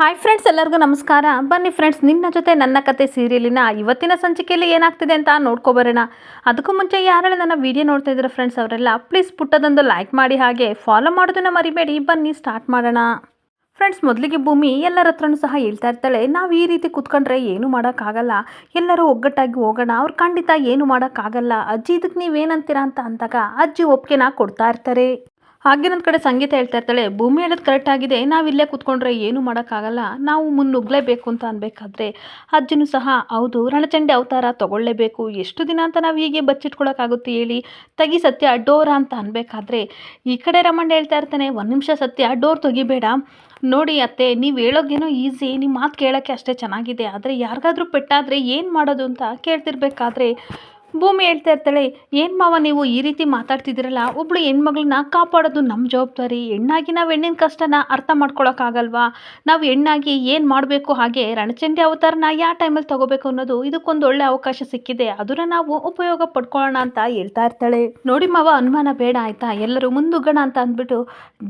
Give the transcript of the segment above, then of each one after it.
Hi friends ಎಲ್ಲರಿಗೂ ನಮಸ್ಕಾರ. ಬನ್ನಿ ಫ್ರೆಂಡ್ಸ್ ನಿನ್ನ ಜೊತೆ ನನ್ನ ಕತೆ ಸೀರಿಯಲಿನ ಇವತ್ತಿನ ಸಂಚಿಕೆಯಲ್ಲಿ ಏನಾಗ್ತಿದೆ ಅಂತ ನೋಡ್ಕೊಬರೋಣ ಅದಕ್ಕೂ ಮುಂಚೆ ಯಾರೆಲ್ಲ ನನ್ನ ವಿಡಿಯೋ ನೋಡ್ತಾ ಇದ್ದಾರೆ ಫ್ರೆಂಡ್ಸ್ ಅವರೆಲ್ಲ ಪ್ಲೀಸ್ ಪುಟ್ಟದೊಂದು ಲೈಕ್ ಮಾಡಿ ಹಾಗೆ ಫಾಲೋ ಮಾಡೋದನ್ನ ಮರಿಬೇಡಿ. ಬನ್ನಿ ಸ್ಟಾರ್ಟ್ ಮಾಡೋಣ. ಫ್ರೆಂಡ್ಸ್ ಮೊದಲಿಗೆ ಭೂಮಿ ಎಲ್ಲರ ಹತ್ರನೂ ಸಹ ಹೇಳ್ತಾ ಇರ್ತಾಳೆ. ನಾವು ಈ ರೀತಿ ಕುತ್ಕೊಂಡ್ರೆ ಏನು ಮಾಡೋಕ್ಕಾಗಲ್ಲ. ಎಲ್ಲರೂ ಒಗ್ಗಟ್ಟಾಗಿ ಹೋಗೋಣ. ಅವ್ರು ಖಂಡಿತ ಏನು ಮಾಡೋಕ್ಕಾಗಲ್ಲ. ಅಜ್ಜಿ, ಇದಕ್ಕೆ ನೀವೇನಂತೀರಾ ಅಂತ ಅಂದಾಗ ಅಜ್ಜಿ ಒಪ್ಪಿಗೆನ ಕೊಡ್ತಾ ಇರ್ತಾರೆ. ಹಾಗೆ ನನ್ನ ಕಡೆ ಸಂಗೀತ ಹೇಳ್ತಾ ಇರ್ತಾಳೆ, ಭೂಮಿ ಹೇಳೋದು ಕರೆಕ್ಟ್ ಆಗಿದೆ, ನಾವು ಇಲ್ಲೇ ಕೂತ್ಕೊಂಡ್ರೆ ಏನು ಮಾಡೋಕ್ಕಾಗಲ್ಲ, ನಾವು ಮುನ್ನುಗ್ಲೇಬೇಕು ಅಂತ ಅನ್ಬೇಕಾದ್ರೆ ಅಜ್ಜಿನೂ ಸಹ, ಹೌದು, ರಣಚಂಡಿ ಅವತಾರ ತಗೊಳ್ಳೇಬೇಕು, ಎಷ್ಟು ದಿನ ಅಂತ ನಾವು ಹೀಗೆ ಬಚ್ಚಿಟ್ಕೊಳಕ್ಕಾಗುತ್ತೆ ಹೇಳಿ ತಗಿ ಸತ್ಯ ಡೋರ ಅಂತ ಅನ್ಬೇಕಾದ್ರೆ ಈ ಕಡೆ ರಮಣ್ಣ ಹೇಳ್ತಾ ಇರ್ತಾನೆ, ಒಂದು ನಿಮಿಷ ಸತ್ಯ, ಡೋರ್ ತೆಗಿಬೇಡ, ನೋಡಿ ಅತ್ತೆ, ನೀವು ಹೇಳೋಗೇನೋ ಈಸಿ ನಿಮ್ಮ ಮಾತು ಕೇಳೋಕ್ಕೆ ಅಷ್ಟೇ ಚೆನ್ನಾಗಿದೆ, ಆದರೆ ಯಾರಿಗಾದ್ರೂ ಪೆಟ್ಟಾದರೆ ಏನು ಮಾಡೋದು ಅಂತ ಕೇಳ್ತಿರ್ಬೇಕಾದ್ರೆ ಭೂಮಿ ಹೇಳ್ತಾ ಇರ್ತಾಳೆ, ಏನು ಮಾವ ನೀವು ಈ ರೀತಿ ಮಾತಾಡ್ತಿದ್ದೀರಲ್ಲ? ಒಬ್ಳು ಹೆಣ್ಮಗಳನ್ನ ಕಾಪಾಡೋದು ನಮ್ಮ ಜವಾಬ್ದಾರಿ. ಹೆಣ್ಣಾಗಿ ನಾವು ಹೆಣ್ಣಿನ ಕಷ್ಟನ ಅರ್ಥ ಮಾಡ್ಕೊಳೋಕ್ಕಾಗಲ್ವಾ? ನಾವು ಹೆಣ್ಣಾಗಿ ಏನು ಮಾಡಬೇಕು ಹಾಗೆ ರಣಚಂಡಿ ಅವತಾರನ ಯಾವ ಟೈಮಲ್ಲಿ ತಗೋಬೇಕು ಅನ್ನೋದು ಇದಕ್ಕೊಂದು ಒಳ್ಳೆ ಅವಕಾಶ ಸಿಕ್ಕಿದೆ. ಅದನ್ನು ನಾವು ಉಪಯೋಗ ಪಡ್ಕೊಳ್ಳೋಣ ಅಂತ ಹೇಳ್ತಾ ಇರ್ತಾಳೆ. ನೋಡಿ ಮಾವ, ಅನುಮಾನ ಬೇಡ, ಆಯ್ತಾ? ಎಲ್ಲರೂ ಮುಂದುಗಣ ಅಂತ ಅಂದ್ಬಿಟ್ಟು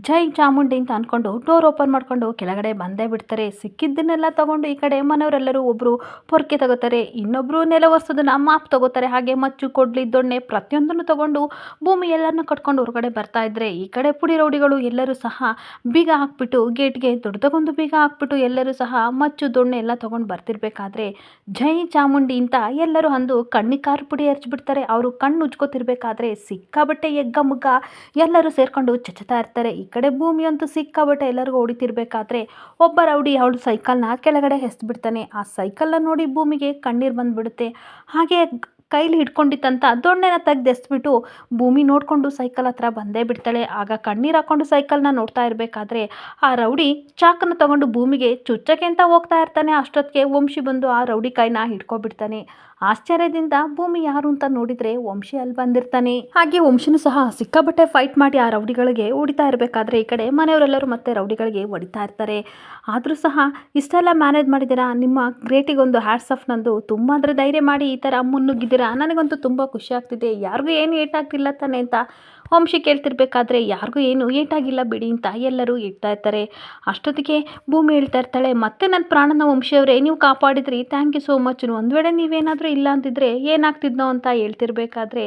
ಜೈ ಚಾಮುಂಡಿ ಅಂತ ಅಂದ್ಕೊಂಡು ಡೋರ್ ಓಪನ್ ಮಾಡ್ಕೊಂಡು ಕೆಳಗಡೆ ಬಂದೇ ಬಿಡ್ತಾರೆ. ಸಿಕ್ಕಿದ್ದನ್ನೆಲ್ಲ ತಗೊಂಡು ಈ ಕಡೆ ಮನೆಯವರೆಲ್ಲರೂ ಒಬ್ಬರು ಪೊರ್ಕೆ ತಗೋತಾರೆ. ಇನ್ನೊಬ್ಬರು ನೆಲ ವರ್ಷದನ್ನ ಮಾಪ್ ತಗೋತಾರೆ. ಹಾಗೆ ಮಚ್ಚು ಕೊಡ್ಲಿ ದೊಣ್ಣೆ ಪ್ರತಿಯೊಂದನ್ನು ತಗೊಂಡು ಭೂಮಿ ಎಲ್ಲರನ್ನ ಕಟ್ಕೊಂಡು ಹೊರಗಡೆ ಬರ್ತಾ ಇದ್ರೆ ಈ ಕಡೆ ಪುಡಿ ರೌಡಿಗಳು ಎಲ್ಲರೂ ಸಹ ಬೀಗ ಹಾಕ್ಬಿಟ್ಟು ಗೇಟ್ಗೆ ದೊಡ್ಡದೊಂದು ಬೀಗ ಹಾಕ್ಬಿಟ್ಟು ಎಲ್ಲರೂ ಸಹ ಮಚ್ಚು ದೊಣ್ಣೆ ಎಲ್ಲ ತಗೊಂಡು ಬರ್ತಿರ್ಬೇಕಾದ್ರೆ ಜೈ ಚಾಮುಂಡಿ ಅಂತ ಎಲ್ಲರೂ ಅಂದು ಕಣ್ಣಿ ಖಾರ ಪುಡಿ ಹರ್ಚ್ಬಿಡ್ತಾರೆ. ಅವರು ಕಣ್ಣು ಉಜ್ಕೋತಿರ್ಬೇಕಾದ್ರೆ ಸಿಕ್ಕಾಬಟ್ಟೆ ಎಗ್ಗ ಮುಗ್ಗ ಎಲ್ಲರೂ ಸೇರ್ಕೊಂಡು ಚಚ್ಚತಾ ಇರ್ತಾರೆ. ಈ ಕಡೆ ಭೂಮಿ ಅಂತೂ ಸಿಕ್ಕಾಬಟ್ಟೆ ಎಲ್ಲರಿಗೂ ಹೊಡಿತಿರ್ಬೇಕಾದ್ರೆ ಒಬ್ಬ ರೌಡಿ ಅವಳು ಸೈಕಲ್ನ ಕೆಳಗಡೆ ಎಸ್ಬಿಡ್ತಾನೆ. ಆ ಸೈಕಲ್ನ ನೋಡಿ ಭೂಮಿಗೆ ಕಣ್ಣೀರು ಬಂದ್ಬಿಡುತ್ತೆ. ಹಾಗೆ ಕೈಲಿ ಹಿಡ್ಕೊಂಡಿತ್ತಂತ ದೊಣ್ಣೆನ ತೆಗ್ದೆಸ್ಬಿಟ್ಟು ಭೂಮಿ ನೋಡಿಕೊಂಡು ಸೈಕಲ್ ಹತ್ರ ಬಂದೇ ಬಿಡ್ತಾಳೆ. ಆಗ ಕಣ್ಣೀರು ಹಾಕ್ಕೊಂಡು ಸೈಕಲ್ನ ನೋಡ್ತಾ ಇರಬೇಕಾದ್ರೆ ಆ ರೌಡಿ ಚಾಕನ್ನು ತಗೊಂಡು ಭೂಮಿಗೆ ಚುಚ್ಚಕ್ಕೆ ಅಂತ ಹೋಗ್ತಾ ಇರ್ತಾನೆ. ಅಷ್ಟೊತ್ತಿಗೆ ವಂಶಿ ಬಂದು ಆ ರೌಡಿ ಕೈನ ಹಿಡ್ಕೊಬಿಡ್ತಾನೆ. ಆಶ್ಚರ್ಯದಿಂದ ಭೂಮಿ ಯಾರು ಅಂತ ನೋಡಿದ್ರೆ ವಂಶಿ ಅಲ್ಲಿ ಬಂದಿರ್ತಾನೆ. ಹಾಗೆ ವಂಶನು ಸಹ ಸಿಕ್ಕಾಬಟ್ಟೆ ಫೈಟ್ ಮಾಡಿ ಆ ರೌಡಿಗಳಿಗೆ ಹೊಡಿತಾ ಇರಬೇಕಾದ್ರೆ ಈ ಕಡೆ ಮನೆಯವರೆಲ್ಲರೂ ಮತ್ತೆ ರೌಡಿಗಳಿಗೆ ಹೊಡಿತಾ ಇರ್ತಾರೆ. ಆದರೂ ಸಹ ಇಷ್ಟೆಲ್ಲ ಮ್ಯಾನೇಜ್ ಮಾಡಿದ್ದೀರಾ? ನಿಮ್ಮ ಗ್ರೇಟಿಗೊಂದು ಹ್ಯಾಟ್ಸ್ ಆಫ್ ನಂದು ತುಂಬ ಅಂದರೆ ಧೈರ್ಯ ಮಾಡಿ ಈ ಥರ ಮುನ್ನುಗ್ಗಿದ್ದೀರಾ? ನನಗಂತೂ ತುಂಬ ಖುಷಿ ಆಗ್ತಿದೆ. ಯಾರಿಗೂ ಏನು ಏಟಾಗ್ತಿಲ್ಲ ತಾನೆ ಅಂತ ವಂಶಿ ಕೇಳ್ತಿರ್ಬೇಕಾದ್ರೆ ಯಾರಿಗೂ ಏನು ಏಟಾಗಿಲ್ಲ ಬಿಡಿ ಅಂತ ಎಲ್ಲರೂ ಹೇಳ್ತಾ ಇರ್ತಾರೆ. ಅಷ್ಟೊತ್ತಿಗೆ ಭೂಮಿ ಹೇಳ್ತಾ ಇರ್ತಾಳೆ, ಮತ್ತೆ ನನ್ನ ಪ್ರಾಣನ ವಂಶಿಯವರೇ, ನೀವು ಕಾಪಾಡಿದ್ರಿ ಥ್ಯಾಂಕ್ ಯು ಸೋ ಮಚ್ ಒಂದು ವೇಳೆ ನೀವೇನಾದರೂ ಇಲ್ಲ ಅಂತಿದ್ರೆ ಏನಾಗ್ತಿದ್ನೋ ಅಂತ ಹೇಳ್ತಿರ್ಬೇಕಾದ್ರೆ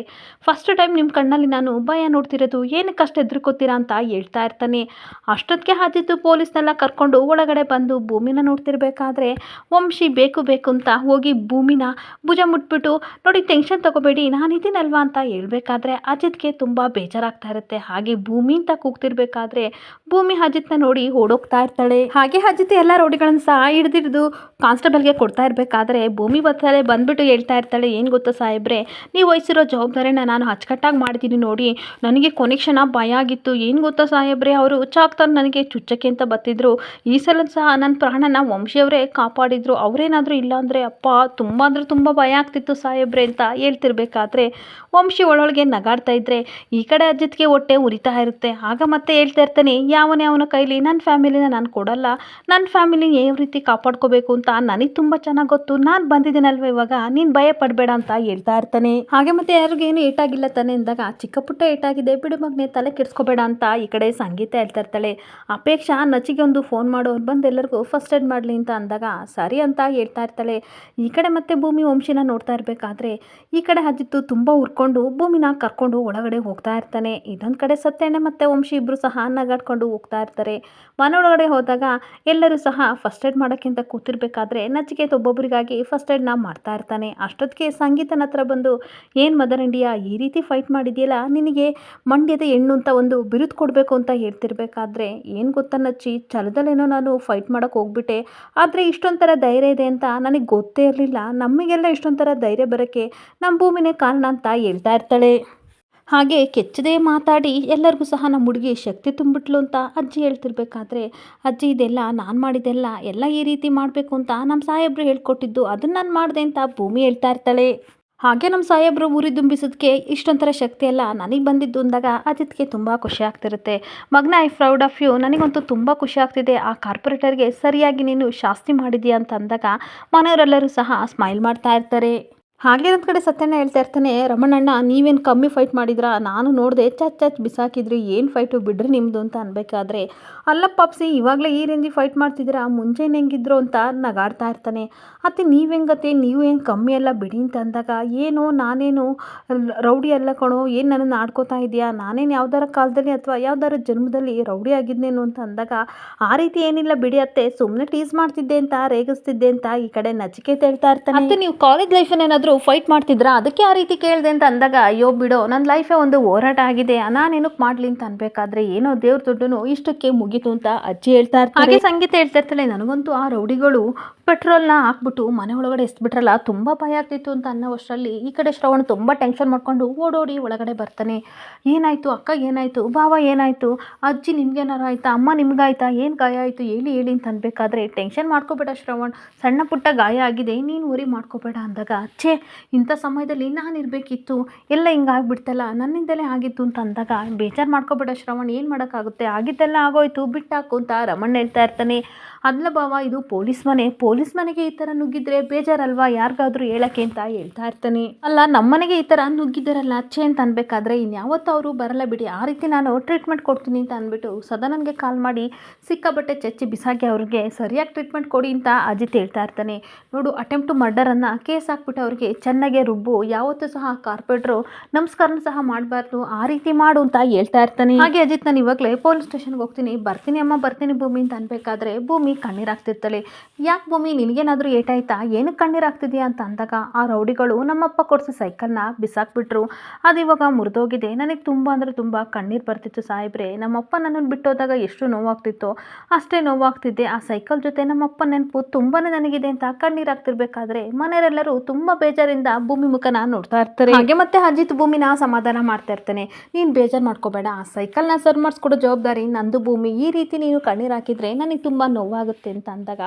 ಫಸ್ಟ್ ಟೈಮ್ ನಿಮ್ಮ ಕಣ್ಣಲ್ಲಿ ನಾನು ಭಯ ನೋಡ್ತಿರೋದು ಏನಕ್ಕೆ ಅಷ್ಟು ಹೆದರ್ಕೋತೀರಾ ಅಂತ ಹೇಳ್ತಾ ಇರ್ತಾನೆ. ಅಷ್ಟೊತ್ತಿಗೆ ಹಾದಿದ್ದು ಪೊಲೀಸ್ನೆಲ್ಲ ಕರ್ಕೊಂಡು ಒಳಗಡೆ ಬಂದು ಭೂಮಿನ ನೋಡ್ತಿರ್ಬೇಕಾದ್ರೆ, ವಂಶಿ ಬೇಕು ಬೇಕು ಅಂತ ಹೋಗಿ ಭೂಮಿನ ಭುಜ ಮುಟ್ಬಿಟ್ಟು, ನೋಡಿ ಟೆನ್ಷನ್ ತಗೋಬೇಡಿ, ನಾನು ಇದ್ದೀನಲ್ವಾ ಅಂತ ಹೇಳ್ಬೇಕಾದ್ರೆ ಅಜಿತ್ಗೆ ತುಂಬ ಬೇಜಾರಾಗ್ತಾ ಇರುತ್ತೆ. ಹಾಗೆ ಭೂಮಿ ಅಂತ ಕೂಗ್ತಿರ್ಬೇಕಾದ್ರೆ ಭೂಮಿ ಅಜಿತ್ನ ನೋಡಿ ಓಡೋಗ್ತಾ ಇರ್ತಾಳೆ. ಹಾಗೆ ಅಜಿತ್ ಎಲ್ಲ ರೋಡಿಗಳನ್ನು ಸಹ ಹಿಡಿದಿಡ್ದು ಕಾನ್ಸ್ಟೇಬಲ್ಗೆ ಕೊಡ್ತಾ ಇರಬೇಕಾದ್ರೆ ಭೂಮಿ ಬರ್ತಾಳೆ ಬಂದ್ಬಿಟ್ಟು ಹೇಳ್ತಾ ಇರ್ತಾಳೆ. ಏನು ಗೊತ್ತಾ ಸಾಹೇಬ್ರೆ? ನೀವು ವಹಿಸಿರೋ ಜವಾಬ್ದಾರಿನ ನಾನು ಅಚ್ಚುಕಟ್ಟಾಗಿ ಮಾಡ್ತೀನಿ ನೋಡಿ. ನನಗೆ ಕೊನೆಕ್ಷಣ ಭಯ ಆಗಿತ್ತು. ಏನು ಗೊತ್ತಾ ಸಾಹೇಬ್ರೆ? ಅವರು ಚಾಕ್ ತಂದು ನನಗೆ ಚುಚ್ಚಕ್ಕೆ ಅಂತ ಬತ್ತಿದ್ರು. ಈ ಸಲ ಸಹ ನನ್ನ ಪ್ರಾಣನ ವಂಶಿಯವರೇ ಕಾಪಾಡಿದ್ರು. ಅವರೇನಾದರೂ ಇಲ್ಲ ಅಂದರೆ ಅಪ್ಪ ತುಂಬ ಅಂದರೆ ತುಂಬ ಭಯ ಆಗ್ತಿತ್ತು ಸಾಹೇಬ್ರೆ ಅಂತ ಹೇಳ್ತಿರ್ಬೇಕಾದ್ರೆ ವಂಶಿ ಒಳೊಳಗೆ ನಗಾಡ್ತಾ ಇದ್ರೆ. ಈ ಕಡೆ ಅಜ್ಜಿತ್ಗೆ ಹೊಟ್ಟೆ ಉರಿತಾ ಇರುತ್ತೆ. ಆಗ ಮತ್ತೆ ಹೇಳ್ತಾ ಇರ್ತಾನೆ, ಯಾವನೇ ಅವನ ಕೈಲಿ ನನ್ನ ಫ್ಯಾಮಿಲಿನ ನಾನು ಕೊಡಲ್ಲ. ನನ್ನ ಫ್ಯಾಮಿಲಿ ಯಾವ ರೀತಿ ಕಾಪಾಡ್ಕೋಬೇಕು ಅಂತ ನನಗೆ ತುಂಬ ಚೆನ್ನಾಗಿ ಗೊತ್ತು. ನಾನು ಬಂದಿದ್ದೀನಲ್ವ ಇವಾಗ, ನೀನು ಭಯ ಪಡಬೇಡ ಅಂತ ಹೇಳ್ತಾ ಇರ್ತಾನೆ. ಹಾಗೆ ಮತ್ತೆ ಯಾರಿಗೇನು ಏಟಾಗಿಲ್ಲ ತಾನೆ ಅಂದಾಗ ಚಿಕ್ಕ ಪುಟ್ಟ ಏಟಾಗಿದೆ, ಬಿಡು ಮಗನೇ, ತಲೆ ಕೆಡಿಸ್ಕೋಬೇಡ ಅಂತ ಈ ಕಡೆ ಸಂಗೀತ ಹೇಳ್ತಾ ಇರ್ತಾಳೆ. ಅಪೇಕ್ಷಾ, ನಚಿಗೆ ಒಂದು ಫೋನ್ ಮಾಡೋರು ಬಂದು ಎಲ್ಲರಿಗೂ ಫಸ್ಟ್ ಏಡ್ ಮಾಡಲಿ ಅಂತ ಅಂದಾಗ, ಸರಿ ಅಂತ ಹೇಳ್ತಾ ಇರ್ತಾಳೆ. ಈ ಕಡೆ ಮತ್ತೆ ಭೂಮಿ ವಂಶಿನ ನೋಡ್ತಾ ಇರಬೇಕಾದ್ರೆ, ಈ ಕಡೆ ಅಜ್ಜಿತ್ತು ತುಂಬ ಉರ್ಕೊಂಡು, ಭೂಮಿನ ಕರ್ಕೊಂಡು ಒಳಗಡೆ ಹೋಗ್ತಾ ಇದೊಂದು ಕಡೆ ಸತ್ಯಣ್ಣ ಮತ್ತು ವಂಶಿ ಇಬ್ಬರು ಸಹ ನಗಾಡ್ಕೊಂಡು ಹೋಗ್ತಾ ಇರ್ತಾರೆ. ಮನೆ ಒಳಗಡೆ ಹೋದಾಗ ಎಲ್ಲರೂ ಸಹ ಫಸ್ಟ್ ಏಡ್ ಮಾಡೋಕ್ಕಿಂತ ಕೂತಿರ್ಬೇಕಾದ್ರೆ ನಚಿಕೇತ್ ಒಬ್ಬೊಬ್ಬರಿಗಾಗಿ ಫಸ್ಟ್ ಏಡ್ನ ಮಾಡ್ತಾ ಇರ್ತಾನೆ. ಅಷ್ಟೊತ್ತಿಗೆ ಸಂಗೀತನ ಹತ್ರ ಬಂದು, ಏನು ಮದರ್ ಇಂಡಿಯಾ, ಈ ರೀತಿ ಫೈಟ್ ಮಾಡಿದೆಯಲ್ಲ? ನಿನಗೆ ಮಂಡ್ಯದ ಹೆಣ್ಣು ಅಂತ ಒಂದು ಬಿರುದು ಕೊಡಬೇಕು ಅಂತ ಹೇಳ್ತಿರ್ಬೇಕಾದ್ರೆ? ಏನು ಗೊತ್ತಾ ನಚ್ಚಿ? ಛಲದಲ್ಲೇನೋ ನಾನು ಫೈಟ್ ಮಾಡೋಕ್ಕೆ ಹೋಗ್ಬಿಟ್ಟೆ. ಆದರೆ ಇಷ್ಟೊಂಥರ ಧೈರ್ಯ ಇದೆ ಅಂತ ನನಗೆ ಗೊತ್ತೇ ಇರಲಿಲ್ಲ. ನಮಗೆಲ್ಲ ಇಷ್ಟೊಂಥರ ಧೈರ್ಯ ಬರೋಕ್ಕೆ ನಮ್ಮ ಭೂಮಿನೇ ಕಾರಣ ಅಂತ ಹೇಳ್ತಾ ಇರ್ತಾಳೆ. ಹಾಗೆ ಕೆಚ್ಚದೆ ಮಾತಾಡಿ ಎಲ್ಲರಿಗೂ ಸಹ ನಮ್ಮ ಹುಡುಗಿ ಶಕ್ತಿ ತುಂಬಿಟ್ಲು ಅಂತ ಅಜ್ಜಿ ಹೇಳ್ತಿರ್ಬೇಕಾದ್ರೆ, ಅಜ್ಜಿ, ಇದೆಲ್ಲ ನಾನು ಮಾಡಿದ್ದೆಲ್ಲ ಎಲ್ಲ ಈ ರೀತಿ ಮಾಡಬೇಕು ಅಂತ ನಮ್ಮ ಸಾಹೇಬ್ರು ಹೇಳ್ಕೊಟ್ಟಿದ್ದು ಅದನ್ನು ನಾನು ಮಾಡಿದೆ ಅಂತ ಭೂಮಿ ಹೇಳ್ತಾ ಇರ್ತಾಳೆ. ಹಾಗೆ ನಮ್ಮ ಸಾಹೇಬ್ರು ಉರಿ ದುಂಬಿಸೋದಕ್ಕೆ ಇಷ್ಟೊಂಥರ ಶಕ್ತಿ ಎಲ್ಲ ನನಗೆ ಬಂದಿದ್ದು ಅಂದಾಗ ಅಜಿತ್ಗೆ ತುಂಬ ಖುಷಿ ಆಗ್ತಿರುತ್ತೆ. ಮಗ್ನ ಐ ಪ್ರೌಡ್ ಆಫ್ ಯು ನನಗಂತೂ ತುಂಬ ಖುಷಿ ಆಗ್ತಿದೆ. ಆ ಕಾರ್ಪೊರೇಟರ್ಗೆ ಸರಿಯಾಗಿ ನೀನು ಶಾಸ್ತಿ ಮಾಡಿದೀಯ ಅಂತ ಅಂದಾಗ ಮನೆಯವರೆಲ್ಲರೂ ಸಹ ಸ್ಮೈಲ್ ಮಾಡ್ತಾ ಇರ್ತಾರೆ. ಹಾಗೆ ಒಂದು ಕಡೆ ಸತ್ಯಣ್ಣ ಹೇಳ್ತಾ ಇರ್ತಾನೆ, ರಮಣಣ್ಣ, ನೀವೇನು ಕಮ್ಮಿ ಫೈಟ್ ಮಾಡಿದ್ರಾ? ನಾನು ನೋಡಿದೆ ಚಚ್ ಚಚ್ ಬಿಸಾಕಿದ್ರಿ, ಏನು ಫೈಟು ಬಿಡ್ರಿ ನಿಮ್ಮದು ಅಂತ ಅನ್ಬೇಕಾದ್ರೆ. ಅಲ್ಲ ಪಾಪ್ಸಿ, ಇವಾಗಲೇ ಈ ರೇಂಜಿಗೆ ಫೈಟ್ ಮಾಡ್ತಿದ್ದೀರಾ? ಮುಂಚೆನೇ ಹೆಂಗಿದ್ರು ಅಂತ ನಗಾಡ್ತಾ ಇರ್ತಾನೆ. ಅತ್ತೆ ನೀವು ಹೆಂಗತ್ತೆ ನೀವು ಏನು ಕಮ್ಮಿ ಎಲ್ಲ ಬಿಡಿ ಅಂತ ಅಂದಾಗ, ಏನೋ, ನಾನೇನು ರೌಡಿ ಎಲ್ಲ ಕಣೋ, ಏನು ನನ್ನನ್ನು ಆಡ್ಕೋತಾ ಇದೆಯಾ? ನಾನೇನು ಯಾವ್ದಾರ ಕಾಲದಲ್ಲಿ ಅಥವಾ ಯಾವ್ದಾರ ಜನ್ಮದಲ್ಲಿ ರೌಡಿ ಆಗಿದ್ನೇನು? ಅಂತ ಅಂದಾಗ, ಆ ರೀತಿ ಏನಿಲ್ಲ ಬಿಡಿ ಅತ್ತೆ ಸುಮ್ಮನೆ ಟೀಸ್ ಮಾಡ್ತಿದ್ದೆ ಅಂತ, ರೇಗಿಸ್ತಿದ್ದೆ ಅಂತ ಈ ಕಡೆ ನಚಿಕೆ ಹೇಳ್ತಾ ಇರ್ತಾನೆ. ಮತ್ತು ನೀವು ಕಾಲೇಜ್ ಲೈಫನ್ನು ಏನಾದರೂ ಫೈಟ್ ಮಾಡ್ತಿದ್ರಾ? ಅದಕ್ಕೆ ಆ ರೀತಿ ಕೇಳಿದೆ ಅಂತ ಅಂದಾಗ, ಅಯ್ಯೋ ಬಿಡೋ ನನ್ನ ಲೈಫೇ ಒಂದು ಹೋರಾಟ ಆಗಿದೆ. ನಾನೇನಕ್ಕೆ ಮಾಡಲಿ ಅಂತ ಅನ್ಬೇಕಾದ್ರೆ ಏನೋ ದೇವ್ರ ದುಡ್ಡು ಇಷ್ಟಕ್ಕೆ ಮುಗೀತು ಅಂತ ಅಜ್ಜಿ ಹೇಳ್ತಾ ಇರ್ತಾರೆ. ಹಾಗೆ ಸಂಗೀತ ಹೇಳ್ತಾ ಇರ್ತಾಳೆ. ನನಗಂತೂ ಆ ರೌಡಿಗಳು ಪೆಟ್ರೋಲ್ನ ಹಾಕ್ಬಿಟ್ಟು ಮನೆ ಒಳಗಡೆ ಎಸ್ಬಿಟ್ರಲ್ಲ, ತುಂಬ ಭಯ ಆಗ್ತಿತ್ತು ಅಂತ ಅನ್ನೋವಷ್ಟರಲ್ಲಿ ಈ ಕಡೆ ಶ್ರವಣ್ ತುಂಬ ಟೆನ್ಷನ್ ಮಾಡ್ಕೊಂಡು ಓಡೋಡಿ ಒಳಗಡೆ ಬರ್ತಾನೆ. ಏನಾಯಿತು? ಅಕ್ಕ ಏನಾಯಿತು? ಬಾವ ಏನಾಯಿತು? ಅಜ್ಜಿ ನಿಮ್ಗೇನಾರು ಆಯ್ತಾ? ಅಮ್ಮ ನಿಮ್ಗಾಯ್ತಾ? ಏನು ಗಾಯ ಆಯಿತು? ಹೇಳಿ ಹೇಳಿ ಅಂತ ಅನ್ಬೇಕಾದ್ರೆ ಟೆನ್ಷನ್ ಮಾಡ್ಕೋಬೇಡ ಶ್ರವಣ್. ಸಣ್ಣ ಪುಟ್ಟ ಗಾಯ ಆಗಿದೆ, ನೀನು ವರಿ ಮಾಡ್ಕೋಬೇಡ ಅಂದಾಗ ಅಚ್ಚೆ ಇಂಥ ಸಮಯದಲ್ಲಿ ನಾನು ಇರಬೇಕಿತ್ತು. ಎಲ್ಲ ಹಿಂಗಾಗ್ಬಿಡ್ತಲ್ಲ ನನ್ನಿಂದಲೇ ಆಗಿತ್ತು ಅಂತ ಅಂದಾಗ, ಬೇಜಾರು ಮಾಡ್ಕೋಬೇಡ ಶ್ರವಣ್, ಏನು ಮಾಡೋಕ್ಕಾಗುತ್ತೆ? ಆಗಿದ್ದೆಲ್ಲ ಆಗೋಯ್ತು, ಬಿಟ್ಟಾಕು ಅಂತ ರಮಣ್ಣ ಹೇಳ್ತಾ ಇರ್ತಾನೆ. ಅಲ್ಲ ಬಾವ, ಇದು ಪೊಲೀಸ್ ಮನೆ. ಪೊಲೀಸ್ ಮನೆಗೆ ಈ ಥರ ನುಗ್ಗಿದ್ರೆ ಬೇಜಾರಲ್ವಾ? ಯಾರಿಗಾದ್ರೂ ಹೇಳಕ್ಕೆ ಅಂತ ಹೇಳ್ತಾ ಇರ್ತಾನೆ. ಅಲ್ಲ ನಮ್ಮನೆಗೆ ಈ ಥರ ನುಗ್ಗಿದ್ದಾರಲ್ಲ? ಅಚ್ಚೆ ಅಂತ ಅನ್ಬೇಕಾದ್ರೆ ಇನ್ಯಾವತ್ತೂ ಅವರು ಬರಲ್ಲ ಬಿಡಿ. ಆ ರೀತಿ ನಾನು ಟ್ರೀಟ್ಮೆಂಟ್ ಕೊಡ್ತೀನಿ ಅಂತ ಅಂದ್ಬಿಟ್ಟು ಸದನನ್ಗೆ ಕಾಲ್ ಮಾಡಿ ಸಿಕ್ಕಾಬಟ್ಟೆ ಚಚ್ಚಿ ಬಿಸಾಕಿ ಅವ್ರಿಗೆ ಸರಿಯಾಗಿ ಟ್ರೀಟ್ಮೆಂಟ್ ಕೊಡಿ ಅಂತ ಅಜಿತ್ ಹೇಳ್ತಾ ಇರ್ತಾನೆ. ನೋಡು ಅಟೆಂಪ್ಟ್ ಟು ಮರ್ಡರನ್ನು ಕೇಸ್ ಹಾಕ್ಬಿಟ್ಟು ಅವ್ರಿಗೆ ಚೆನ್ನಾಗೆ ರುಬ್ಬು. ಯಾವತ್ತೂ ಸಹ ಕಾರ್ಪೊರೇಟ್ರು ನಮಸ್ಕಾರನ ಸಹ ಮಾಡಬಾರ್ದು. ಆ ರೀತಿ ಮಾಡು ಅಂತ ಹೇಳ್ತಾ ಇರ್ತಾನೆ. ಹಾಗೆ ಅಜಿತ್, ನಾನು ಇವಾಗಲೇ ಪೊಲೀಸ್ ಸ್ಟೇಷನ್ಗೆ ಹೋಗ್ತೀನಿ. ಬರ್ತೀನಿ ಅಮ್ಮ, ಬರ್ತೀನಿ ಭೂಮಿ ಅಂತ ಅನ್ಬೇಕಾದ್ರೆ ಭೂಮಿ ಕಣ್ಣೀರಾಗ್ತಿರ್ತಾಳೆ ಯಾಕೆ ಭೂಮಿ ನಿನಗೇನಾದರೂ ಏಟಾಯ್ತಾ? ಏನಕ್ಕೆ ಕಣ್ಣೀರಾಗ್ತಿದೆಯಾ ಅಂತ ಅಂದಾಗ ಆ ರೌಡಿಗಳು ನಮ್ಮಪ್ಪ ಕೊಡಿಸೋ ಸೈಕಲ್ನ ಬಿಸಾಕ್ಬಿಟ್ರು. ಅದು ಇವಾಗ ಮುರಿದೋಗಿದೆ. ನನಗೆ ತುಂಬ ಅಂದರೆ ತುಂಬ ಕಣ್ಣೀರು ಬರ್ತಿತ್ತು ಸಾಹೇಬ್ರೆ. ನಮ್ಮಪ್ಪ ನನ್ನನ್ನು ಬಿಟ್ಟೋದಾಗ ಎಷ್ಟು ನೋವಾಗ್ತಿತ್ತೋ, ಅಷ್ಟೇ ನೋವಾಗ್ತಿದ್ದೆ. ಆ ಸೈಕಲ್ ಜೊತೆ ನಮ್ಮಪ್ಪ ನೆನಪು ತುಂಬಾ ನನಗಿದೆ ಅಂತ ಕಣ್ಣೀರಾಗ್ತಿರ್ಬೇಕಾದ್ರೆ ಮನೆಯವರೆಲ್ಲರೂ ತುಂಬ ಬೇಜಾರಿಂದ ಭೂಮಿ ಮುಖನ ನೋಡ್ತಾ ಇರ್ತಾರೆ ಹಾಗೆ ಮತ್ತೆ ಅಜಿತ್ ಭೂಮಿನ ಸಮಾಧಾನ ಮಾಡ್ತಾ ಇರ್ತಾನೆ. ನೀನು ಬೇಜಾರು ಮಾಡ್ಕೋಬೇಡ. ಆ ಸೈಕಲ್ನ ಸರ್ ಮಾಡಿಸ್ಕೊಡೋ ಜವಾಬ್ದಾರಿ ನಂದು ಭೂಮಿ. ಈ ರೀತಿ ನೀನು ಕಣ್ಣೀರು ಹಾಕಿದ್ರೆ ನನಗೆ ತುಂಬ ನೋವಾಗುತ್ತೆ ಅಂತ ಅಂದಾಗ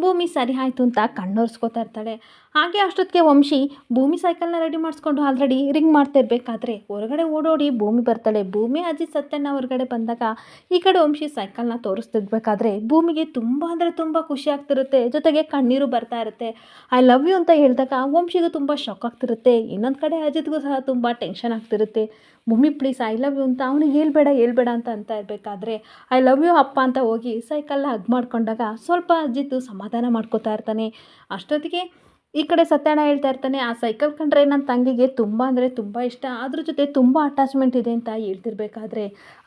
ಭೂಮಿ ಸರಿ ಆಯಿತು ಅಂತ ಕಣ್ಣೊರೆಸ್ಕೋತಾ ಇರ್ತಾಳೆ. ಹಾಗೆ ಅಷ್ಟೊತ್ತಿಗೆ ವಂಶಿ ಭೂಮಿ ಸೈಕಲ್ನ ರೆಡಿ ಮಾಡಿಸ್ಕೊಂಡು ಆಲ್ರೆಡಿ ರಿಂಗ್ ಮಾಡ್ತಾ ಇರಬೇಕಾದ್ರೆ ಹೊರಗಡೆ ಓಡೋಡಿ ಭೂಮಿ ಬರ್ತಾಳೆ. ಭೂಮಿ ಅಜ್ಜಿ ಸತ್ಯಣ್ಣ ಹೊರಗಡೆ ಬಂದಾಗ ಈ ಕಡೆ ವಂಶಿ ಸೈಕಲ್ನ ತೋರಿಸ್ತಿರ್ಬೇಕಾದ್ರೆ ಭೂಮಿಗೆ ತುಂಬ ಅಂದರೆ ತುಂಬ ಖುಷಿ ಆಗ್ತಿರುತ್ತೆ. ಜೊತೆಗೆ ಕಣ್ಣೀರು ಬರ್ತಾ ಇರುತ್ತೆ. ಐ ಲವ್ ಯು ಅಂತ ಹೇಳಿದಾಗ ವಂಶಿಗೂ ತುಂಬ ಶಾಕ್ ಆಗ್ತಿರುತ್ತೆ. ಇನ್ನೊಂದು ಕಡೆ ಅಜಿತ್ಗೂ ಸಹ ತುಂಬ ಟೆನ್ಷನ್ ಆಗ್ತಿರುತ್ತೆ. ಭೂಮಿ ಪ್ಲೀಸ್ ಐ ಲವ್ ಯು ಅಂತ ಅವನಿಗೆ ಹೇಳ್ಬೇಡ ಹೇಳ್ಬೇಡ ಅಂತ ಅಂತ ಇರಬೇಕಾದ್ರೆ ಐ ಲವ್ ಯು ಅಪ್ಪ ಅಂತ ಹೋಗಿ ಸೈಕಲ್ನ ಹಗ್ ಮಾಡ್ಕೊಂಡಾಗ ಸ್ವಲ್ಪ ಅಜಿತ್ತು ಸಮಾಧಾನ ಮಾಡ್ಕೋತಾ ಇರ್ತಾನೆ. ಅಷ್ಟೊತ್ತಿಗೆ ಈ ಕಡೆ ಸತ್ಯಾಣ ಹೇಳ್ತಾ ಇರ್ತಾನೆ, ಆ ಸೈಕಲ್ ಕಂಡ್ರೆ ನನ್ನ ತಂಗಿಗೆ ತುಂಬ ಅಂದರೆ ತುಂಬ ಇಷ್ಟ. ಅದ್ರ ಜೊತೆ ತುಂಬ ಅಟ್ಯಾಚ್ಮೆಂಟ್ ಇದೆ ಅಂತ ಹೇಳ್ತಿರ್ಬೇಕಾದ್ರೆ,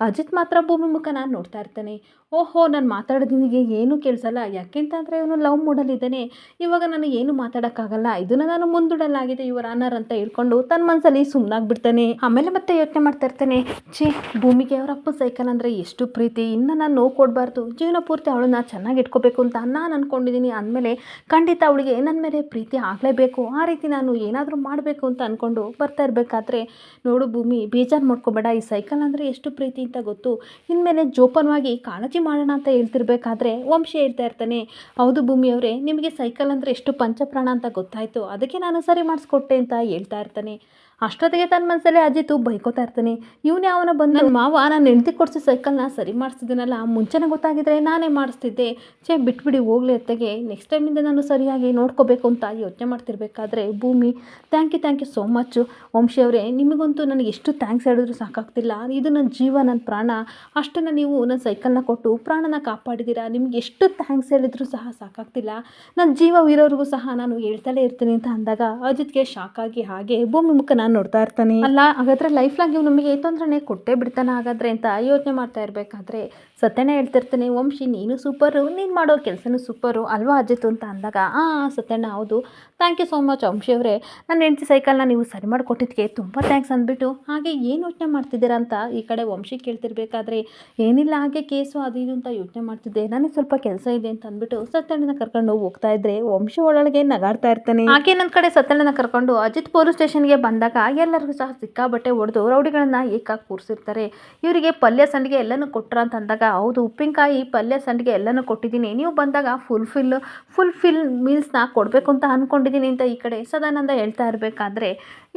ಅಜಿತ್ ಮಾತ್ರ ಭೂಮಿ ಮುಖನ ನೋಡ್ತಾ ಇರ್ತಾನೆ. ಓಹೋ, ನಾನು ಮಾತಾಡೋದು ನಿನಗೆ ಏನೂ ಕೇಳಿಸಲ್ಲ ಯಾಕೆಂತಂದರೆ ಇವನು ಲವ್ ಮೂಡಲ್ಲಿದ್ದಾನೆ. ಇವಾಗ ನಾನು ಏನು ಮಾತಾಡೋಕ್ಕಾಗಲ್ಲ. ಇದನ್ನು ನಾನು ಮುಂದೂಡಲಾಗಿದೆ. ಇವರ ಅನರ್ ಅಂತ ಹೇಳ್ಕೊಂಡು ತನ್ನ ಮನಸ್ಸಲ್ಲಿ ಸುಮ್ಮನಾಗ್ಬಿಡ್ತಾನೆ ಆಮೇಲೆ ಮತ್ತೆ ಯೋಚನೆ ಮಾಡ್ತಾ ಇರ್ತಾನೆ. ಛೇ, ಭೂಮಿಗೆ ಅವರ ಅಪ್ಪ ಸೈಕಲ್ ಅಂದರೆ ಎಷ್ಟು ಪ್ರೀತಿ. ಇನ್ನು ನಾನು ನೋವು ಕೊಡಬಾರ್ದು. ಜೀವನ ಪೂರ್ತಿ ಅವಳನ್ನ ಚೆನ್ನಾಗಿ ಇಟ್ಕೋಬೇಕು ಅಂತ ನಾನು ಅಂದ್ಕೊಂಡಿದ್ದೀನಿ ಅಂದಮೇಲೆ ಖಂಡಿತ ಅವಳಿಗೆ ನನ್ನ ಮೇಲೆ ಪ್ರೀತಿ ಆಗಲೇಬೇಕು. ಆ ರೀತಿ ನಾನು ಏನಾದರೂ ಮಾಡಬೇಕು ಅಂತ ಅಂದ್ಕೊಂಡು ಬರ್ತಾ ಇರಬೇಕಾದ್ರೆ, ನೋಡು ಭೂಮಿ, ಬೇಜಾರು ಮಾಡ್ಕೋಬೇಡ. ಈ ಸೈಕಲ್ ಅಂದರೆ ಎಷ್ಟು ಪ್ರೀತಿ ಅಂತ ಗೊತ್ತು. ಇನ್ಮೇಲೆ ಜೋಪಾನವಾಗಿ ಕಾಳಜಿ ಮಾಡೋಣ ಅಂತ ಹೇಳ್ತಿರ್ಬೇಕಾದ್ರೆ ವಂಶಿ ಹೇಳ್ತಾ ಇರ್ತಾನೆ, ಹೌದು ಭೂಮಿ ಅವರೇ, ನಿಮಗೆ ಸೈಕಲ್ ಅಂದರೆ ಎಷ್ಟು ಪಂಚಪ್ರಾಣ ಅಂತ ಗೊತ್ತಾಯಿತು. ಅದಕ್ಕೆ ನಾನು ಸರಿ ಮಾಡಿಸ್ಕೊಟ್ಟೆ ಅಂತ ಹೇಳ್ತಾ ಇರ್ತಾನೆ. ಅಷ್ಟೊತ್ತಿಗೆ ತನ್ನ ಮನಸ್ಸಲ್ಲೇ ಅಜಿತು ಬೈಕೋತಾ ಇರ್ತಾನೆ. ಇವನೇ ಅವನ ಬಂದು ನನ್ನ ಮಾವ ನಾನು ಹೆಂಡತಿ ಕೊಡಿಸಿ ಸೈಕಲ್ನ ಸರಿ ಮಾಡಿಸ್ತಿದ್ದೀನಲ್ಲ ಮುಂಚೆನೇ ಗೊತ್ತಾಗಿದ್ರೆ ನಾನೇ ಮಾಡಿಸ್ತಿದ್ದೆ. ಛೇ, ಬಿಟ್ಬಿಡಿ, ಹೋಗ್ಲಿ ಅತ್ತೆಗೆ. ನೆಕ್ಸ್ಟ್ ಟೈಮಿಂದ ನಾನು ಸರಿಯಾಗಿ ನೋಡ್ಕೋಬೇಕು ಅಂತ ಯೋಚನೆ ಮಾಡ್ತಿರ್ಬೇಕಾದ್ರೆ ಭೂಮಿ. Thank you thank you so much Vamshi ಅವರೇ, ನಿಮಗಂತೂ ನನಗೆ ಎಷ್ಟು ಥ್ಯಾಂಕ್ಸ್ ಹೇಳಿದ್ರು ಸಾಕಾಗ್ತಿಲ್ಲ. ಇದು ನನ್ನ ಜೀವ, ನನ್ನ ಪ್ರಾಣ. ಅಷ್ಟನ್ನು ನೀವು ನನ್ನ ಸೈಕಲ್ನ ಕೊಟ್ಟು ಪ್ರಾಣನ ಕಾಪಾಡಿದ್ದೀರಾ ನಿಮ್ಗೆ ಎಷ್ಟು ಥ್ಯಾಂಕ್ಸ್ ಹೇಳಿದ್ರು ಸಹ ಸಾಕಾಗ್ತಿಲ್ಲ. ನನ್ನ ಜೀವ ಇರೋರಿಗೂ ಸಹ ನಾನು ಹೇಳ್ತಲೇ ಇರ್ತೀನಿ ಅಂತ ಅಂದಾಗ ಅಜಿತ್ಗೆ ಶಾಕ್ ಆಗಿ ಹಾಗೆ ಭೂಮಿ ಮುಖ ನಾನು ನೋಡ್ತಾ ಇರ್ತಾನೆ. ಅಲ್ಲ, ಹಾಗಾದ್ರೆ ಲೈಫ್ ಲಾಂಗ್ ಇವ್ ನಮಗೆ ತೊಂದರೆನೆ ಕೊಟ್ಟೇ ಬಿಡ್ತಾನೆ ಹಾಗಾದ್ರೆ ಅಂತ ಯೋಚನೆ ಮಾಡ್ತಾ ಇರಬೇಕಾದ್ರೆ ಸತ್ಯನೇ ಹೇಳ್ತಿರ್ತಾನೆ, ವಂಶಿ, ನೀನು ಸೂಪರು ನೀನು ಮಾಡೋ ಕೆಲಸನೂ ಸೂಪರು ಅಲ್ವಾ ಅಜಿತ್ ಅಂತ ಅಂದಾಗ, ಆ, ಸತ್ಯಣ್ಣ, ಹೌದು. Thank you so much Vamshi ಅವರೇ. ನನ್ನ ಹೆಂಡತಿ ಸೈಕಲ್ನ ನೀವು ಸರಿ ಮಾಡಿಕೊಟ್ಟಿದ್ದಕ್ಕೆ ತುಂಬ ಥ್ಯಾಂಕ್ಸ್ ಅಂದ್ಬಿಟ್ಟು, ಹಾಗೆ ಏನು ಯೋಚನೆ ಮಾಡ್ತಿದ್ದೀರಾ ಅಂತ ಈ ಕಡೆ ವಂಶಿ ಕೇಳ್ತಿರ್ಬೇಕಾದ್ರೆ, ಏನಿಲ್ಲ ಹಾಗೆ ಕೇಸು ಅದು ಇದು ಅಂತ ಯೋಚನೆ ಮಾಡ್ತಿದ್ದೆ. ನನಗೆ ಸ್ವಲ್ಪ ಕೆಲಸ ಇದೆ ಅಂತ ಅಂದ್ಬಿಟ್ಟು ಸತ್ಯಣ್ಣನ ಕರ್ಕೊಂಡು ಹೋಗ್ತಾ ಇದ್ರೆ ವಂಶಿ ಒಳಗೆ ನಗಾಡ್ತಾ ಇರ್ತಾನೆ. ಹಾಗೆ ನನ್ನ ಕಡೆ ಸತ್ಯಣ್ಣನ ಕರ್ಕೊಂಡು ಅಜಿತ್ ಪೊಲೀಸ್ ಸ್ಟೇಷನ್ಗೆ ಬಂದಾಗ ಎಲ್ಲರಿಗೂ ಸಹ ಸಿಕ್ಕಾಬಟ್ಟೆ ಹೊಡೆದು ರೌಡಿಗಳನ್ನ ಏಕಾಗಿ ಕೂರಿಸಿರ್ತಾರೆ. ಇವರಿಗೆ ಪಲ್ಯ ಸಂಡಿಗೆ ಎಲ್ಲನೂ ಕೊಟ್ರ ಅಂತ ಅಂದಾಗ ಹೌದು? ಉಪ್ಪಿನಕಾಯಿ ಪಲ್ಯ ಸಂಡಿಗೆ ಎಲ್ಲನೂ ಕೊಟ್ಟಿದ್ದೀನಿ. ನೀವು ಬಂದಾಗ ಫುಲ್ಫಿಲ್ ಫುಲ್ಫಿಲ್ ಮೀಲ್ಸ್ನ ಕೊಡಬೇಕು ಅಂತ ಅಂದ್ಕೊಂಡಿದ್ದೀನಿ ಅಂತ ಈ ಕಡೆ ಸದಾನಂದ ಹೇಳ್ತಾ ಇರಬೇಕಾದ್ರೆ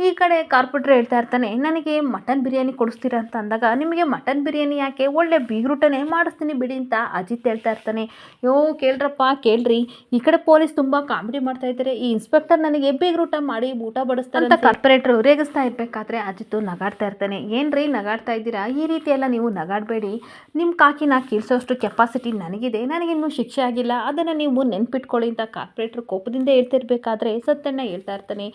ಈ ಕಡೆ ಕಾರ್ಪೊರೇಟ್ರ್ ಹೇಳ್ತಾ ಇರ್ತಾನೆ ನನಗೆ ಮಟನ್ ಬಿರಿಯಾನಿ ಕೊಡಿಸ್ತೀರಾ? ಅಂತ ಅಂದಾಗ ನಿಮಗೆ ಮಟನ್ ಬಿರಿಯಾನಿ ಯಾಕೆ? ಒಳ್ಳೆ ಬೀಗ್ರೂಟನೇ ಮಾಡಿಸ್ತೀನಿ ಬಿಡಿ ಅಂತ ಅಜಿತ್ ಹೇಳ್ತಾ ಇರ್ತಾನೆ. ಯೋ ಕೇಳ್ರಪ್ಪ ಕೇಳ್ರಿ. ಈ ಕಡೆ ಪೊಲೀಸ್ ತುಂಬ ಕಾಮಿಡಿ ಮಾಡ್ತಾ ಇದ್ದಾರೆ. ಈ ಇನ್ಸ್ಪೆಕ್ಟರ್ ನನಗೆ ಬೀಗ್ರೂಟ ಮಾಡಿ ಊಟ ಬಡಿಸ್ತಾರೆ ಅಂತ ಕಾರ್ಪೊರೇಟ್ರು ರೇಗಿಸ್ತಾ ಇರಬೇಕಾದ್ರೆ ಅಜಿತ್ ನಗಾಡ್ತಾ ಇರ್ತಾನೆ. ಏನ್ರಿ ನಗಾಡ್ತಾ ಇದ್ದೀರಾ? ಈ ರೀತಿ ಎಲ್ಲ ನೀವು ನಗಾಡಬೇಡಿ. ನಿಮ್ಮ ಕಾಕಿನ ಕೀಳ್ಸೋಷ್ಟು ಕೆಪಾಸಿಟಿ ನನಗಿದೆ. ನನಗಿನ್ನೂ ಶಿಕ್ಷೆ ಆಗಿಲ್ಲ. ಅದನ್ನು ನೀವು ನೆನ್ಪಿಟ್ಕೊಳ್ಳಿ ಅಂತ ಕಾರ್ಪೊರೇಟ್ರ್ ಕೋಪದಿಂದ ಹೇಳ್ತಿರ್ಬೇಕಾದ್ರೆ ಸತ್ತಣ್ಣ ಹೇಳ್ತಾ ಇರ್ತಾನೆ.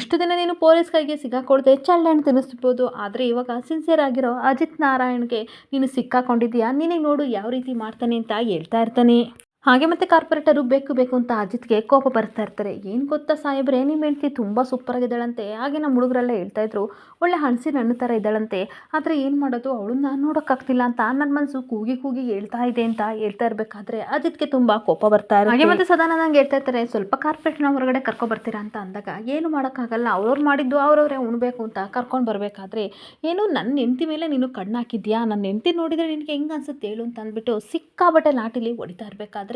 ಇಷ್ಟು ದಿನ ನೀನು ಪೊಲೀಸ್ ಕೈಗೆ ಸಿಗಾಕೊಳ್ದೆ ಚಳ್ಳಣ್ಣು ತಿನ್ನಿಸ್ಬೋದು. ಆದರೆ ಇವಾಗ ಸಿನ್ಸಿಯರ್ ಆಗಿರೋ ಅಜಿತ್ ನಾರಾಯಣ್ಗೆ ನೀನು ಸಿಕ್ಕಾಕೊಂಡಿದ್ದೀಯಾ? ನಿನಗೆ ನೋಡು, ಯಾವ ರೀತಿ ಮಾಡ್ತಾನೆ ಅಂತ ಹೇಳ್ತಾ ಇರ್ತಾನೆ. ಹಾಗೆ ಮತ್ತೆ ಕಾರ್ಪೊರೇಟರು ಬೇಕು ಬೇಕು ಅಂತ ಅಜಿತ್ಗೆ ಕೋಪ ಬರ್ತಾ ಇರ್ತಾರೆ ಏನು ಗೊತ್ತಾ ಸಾಹೇಬ್ರೆ ನಿಮ್ಮ ಹೆಂಡ್ತಿ ತುಂಬ ಸೂಪರಾಗಿದ್ದಾಳಂತೆ ಹಾಗೆ ನಮ್ಮ ಹುಡುಗರೆಲ್ಲ ಹೇಳ್ತಾ ಇದ್ರು, ಒಳ್ಳೆ ಹಣಸಿನ ಹಣ್ಣು ಥರ ಇದ್ದಾಳಂತೆ. ಆದರೆ ಏನು ಮಾಡೋದು ಅವಳನ್ನ ನೋಡೋಕ್ಕಾಗ್ತಿಲ್ಲ ಅಂತ ನನ್ನ ಮನಸ್ಸು ಕೂಗಿ ಕೂಗಿ ಹೇಳ್ತಾ ಇದೆ ಅಂತ ಹೇಳ್ತಾ ಇರಬೇಕಾದ್ರೆ ಅಜಿತ್ಗೆ ತುಂಬ ಕೋಪ ಬರ್ತಾ ಇರೋ ಹಾಗೆ ಮತ್ತೆ ಸದಾ ನಂಗೆ ಹೇಳ್ತಾ ಇರ್ತಾರೆ, ಸ್ವಲ್ಪ ಕಾರ್ಪೊರೇಟ್ನ ಹೊರಗಡೆ ಕರ್ಕೊ ಬರ್ತೀರಾ ಅಂತ ಅಂದಾಗ, ಏನು ಮಾಡೋಕ್ಕಾಗಲ್ಲ. ಅವ್ರವ್ರು ಮಾಡಿದ್ದು ಅವ್ರವ್ರೇ ಉಣ್ಬೇಕು ಅಂತ ಕರ್ಕೊಂಡು ಬರಬೇಕಾದ್ರೆ, ಏನು ನನ್ನ ಹೆಂಡತಿ ಮೇಲೆ ನೀನು ಕಣ್ಣು ಹಾಕಿದ್ಯಾ ನನ್ನ ಹೆಂಡತಿ ನೋಡಿದರೆ ನಿನಗೆ ಹೆಂಗೆ ಅನ್ಸುತ್ತೆ ಹೇಳು ಅಂತ ಅಂದ್ಬಿಟ್ಟು ಸಿಕ್ಕಾಬಟ್ಟೆ ಲಾಟಿಲಿ ಹೊಡಿತಾ ಇರಬೇಕಾದ್ರೆ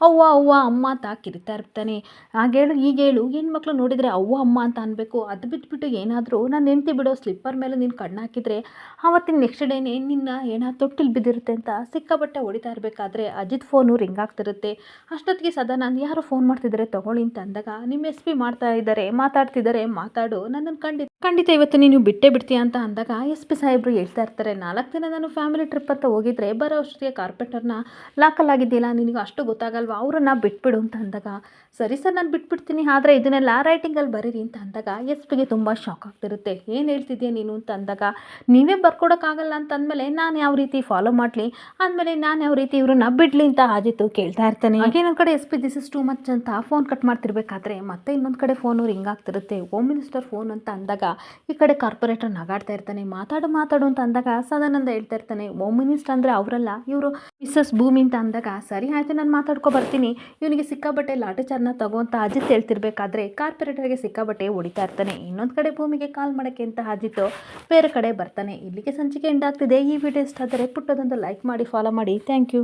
ಅವ್ವ ಅವ್ವ, ಅಮ್ಮ ಅಂತ ಕಿರಿತಾ ಇರ್ತಾನೆ. ಆಗೇಳು ಈಗೇಳು ಹೆಣ್ಮಕ್ಳು ನೋಡಿದರೆ, ಅವ್ವ, ಅಮ್ಮ ಅಂತ ಅನ್ಬೇಕು. ಅದು ಬಿಟ್ಬಿಟ್ಟು ಏನಾದರೂ, ನಾನು ಹೆಂಡತಿ ಬಿಡೋ, ಸ್ಲಿಪ್ಪರ್ ಮೇಲೆ ನೀನು ಕಣ್ಣು ಹಾಕಿದರೆ, ಆವತ್ತಿನ ನೆಕ್ಸ್ಟ್ ಡೇನೇ ನಿನ್ನ ಏನ ತೊಟ್ಟಿಲ್ ಬಿದ್ದಿರುತ್ತೆ ಅಂತ ಸಿಕ್ಕಾಬಟ್ಟೆ ಹೊಡಿತಾ ಇರಬೇಕಾದ್ರೆ, ಅಜಿತ್ ಫೋನು ರಿಂಗ್ ಆಗ್ತಿರುತ್ತೆ ಅಷ್ಟೊತ್ತಿಗೆ ಸದಾ ನಾನು ಯಾರು ಫೋನ್ ಮಾಡ್ತಿದ್ದಾರೆ ತಗೊಳ್ಳಿ ಅಂತ ಅಂದಾಗ, ನಿಮ್ಮ ಎಸ್ ಪಿ ಮಾಡ್ತಾ ಇದ್ದಾರೆ, ಮಾತಾಡ್ತಿದ್ದಾರೆ, ಮಾತಾಡು ನನ್ನನ್ನು ಖಂಡಿತ ಖಂಡಿತ ಇವತ್ತು ನೀನು ಬಿಟ್ಟೇ ಬಿಡ್ತೀಯ ಅಂತ ಅಂದಾಗ ಎಸ್ ಪಿ ಸಾಹೇಬರು ಹೇಳ್ತಾ ಇರ್ತಾರೆ, ನಾಲ್ಕು ದಿನ ನಾನು ಫ್ಯಾಮಿಲಿ ಟ್ರಿಪ್ ಅಂತ ಹೋಗಿದ್ರೆ ಬರೋ ಅಷ್ಟೊತ್ತಿಗೆ ಕಾರ್ಪೆಟರ್ನ ಲಾಕಲ್ಲಾಗಿದ್ದಿಲ್ಲ ನಿನಗೆ ಅಷ್ಟು ಗೊತ್ತಾಗಲ್ವಾ? ಅವರನ್ನ ಬಿಟ್ಬಿಡು ಅಂತ ಅಂದಾಗ, ಸರಿ ಸರ್, ನಾನು ಬಿಟ್ಬಿಡ್ತೀನಿ, ಆದರೆ ಇದನ್ನೆಲ್ಲ ರೈಟಿಂಗಲ್ಲಿ ಬರೀರಿ ಅಂತ ಅಂದಾಗ, ಎಸ್ ಪಿಗೆ ತುಂಬ ಶಾಕ್ ಆಗ್ತಿರುತ್ತೆ. ಏನು ಹೇಳ್ತಿದ್ಯಾ ನೀನು? ಅಂತ ಅಂದಾಗ, ನೀವೇ ಬರ್ಕೊಡೋಕ್ಕಾಗಲ್ಲ ಅಂತ ಅಂದಮೇಲೆ, ನಾನು ಯಾವ ರೀತಿ ಫಾಲೋ ಮಾಡಲಿ? ಆದಮೇಲೆ ನಾನು ಯಾವ ರೀತಿ ಇವ್ರನ್ನ ಬಿಡಲಿ ಅಂತ ಆಜಿತ್ತು ಕೇಳ್ತಾ ಇರ್ತಾನೆ. ಇನ್ನೊಂದು ಕಡೆ, S P this is too much ಅಂತ ಫೋನ್ ಕಟ್ ಮಾಡ್ತಿರ್ಬೇಕಾದ್ರೆ, ಮತ್ತೆ ಇನ್ನೊಂದು ಕಡೆ ಫೋನ್ ರಿಂಗ್ ಆಗ್ತಿರುತ್ತೆ. ಹೋಮ್ ಮಿನಿಸ್ಟರ್ ಫೋನ್ ಅಂತ ಅಂದಾಗ ಈ ಕಡೆ ಕಾರ್ಪೊರೇಟರ್ ನಗಾಡ್ತಾ ಇರ್ತಾನೆ, ಮಾತಾಡು ಮಾತಾಡು ಅಂತ ಅಂದಾಗ ಸದಾನಂದ ಹೇಳ್ತಾ ಇರ್ತಾನೆ. ಹೋಮ್ ಮಿನಿಸ್ಟರ್ ಅಂದರೆ ಅವರಲ್ಲ, ಇವರು ಮಿಸ್ಸಸ್ ಭೂಮಿ ಅಂತ ಅಂದಾಗ, ಸರಿ ಆಯಿತು, ನಾನು ಮಾತಾಡ್ಕೊ ಬರ್ತೀನಿ. ಇವನಿಗೆ ಸಿಕ್ಕಾಬಟ್ಟೆ ತಗೋ ಅಂತ ಅಜಿತ್ ಹೇಳ್ತಿರ್ಬೇಕಾದ್ರೆ ಕಾರ್ಪೊರೇಟರ್ಗೆ ಸಿಕ್ಕಾಬಟ್ಟೆ ಹೊಡಿತಾ ಇರ್ತಾನೆ. ಇನ್ನೊಂದು ಕಡೆ ಭೂಮಿಗೆ ಕಾಲ್ ಮಾಡೋಕ್ಕೆ ಅಂತ ಅಜಿತ್ ಬೇರೆ ಕಡೆ ಬರ್ತಾನೆ. ಇಲ್ಲಿಗೆ ಸಂಚಿಕೆ ಎಂಡ್ ಆಗ್ತಿದೆ. ಈ ವಿಡಿಯೋ ಇಷ್ಟ ಆದರೆ ಪುಟ್ಟದೊಂದು ಲೈಕ್ ಮಾಡಿ ಫಾಲೋ ಮಾಡಿ. Thank you